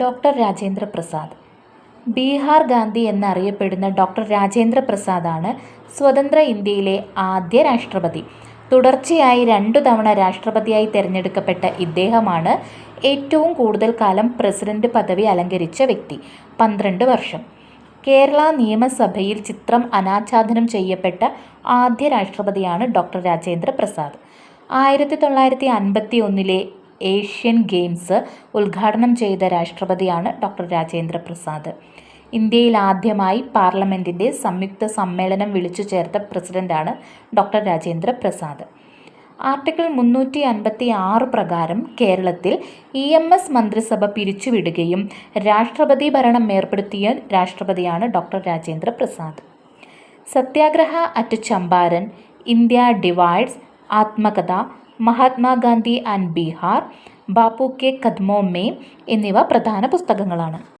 Doctor Rajendra Prasad. Bihar Gandhi എന്നറിയപ്പെടുന്ന doctor Rajendra പ്രസാദാണ് സ്വതന്ത്ര ഇന്ത്യയിലെ ആദ്യ രാഷ്ട്രപതി. തുടർച്ചയായി രണ്ടു തവണ രാഷ്ട്രപതിയായി തിരഞ്ഞെടുക്കപ്പെട്ട ഇദ്ദേഹമാണ് ഏറ്റവും കൂടുതൽ കാലം പ്രസിഡന്റ് പദവി അലങ്കരിച്ച വ്യക്തി പന്ത്രണ്ട് വർഷം. കേരള നിയമസഭയിൽ ചിത്രം അനാച്ഛാദനം ചെയ്യപ്പെട്ട ആദ്യ രാഷ്ട്രപതിയാണ് ഡോക്ടർ രാജേന്ദ്ര പ്രസാദ്. ആയിരത്തി തൊള്ളായിരത്തി അൻപത്തി ഒന്നിലെ ഏഷ്യൻ ഗെയിംസ് ഉദ്ഘാടനം ചെയ്ത രാഷ്ട്രപതിയാണ് ഡോക്ടർ രാജേന്ദ്ര പ്രസാദ്. ഇന്ത്യയിൽ ആദ്യമായി പാർലമെന്റിന്റെ സംയുക്ത സമ്മേളനം വിളിച്ചു ചേർത്ത പ്രസിഡന്റാണ് ഡോക്ടർ രാജേന്ദ്ര പ്രസാദ്. ആർട്ടിക്കിൾ മുന്നൂറ്റി അൻപത്തി ആറ് പ്രകാരം കേരളത്തിൽ ഇ എം എസ് മന്ത്രിസഭ പിരിച്ചുവിടുകയും രാഷ്ട്രപതി ഭരണം ഏർപ്പെടുത്തിയ രാഷ്ട്രപതിയാണ് doctor Rajendra Prasad. Satyagraha at Champaran India divides ആത്മകഥ മഹാത്മാഗാന്ധി ആൻഡ് ബീഹാർ ബാപ്പു കെ കദ്മോ മേ എന്നിവ പ്രധാന പുസ്തകങ്ങളാണ്.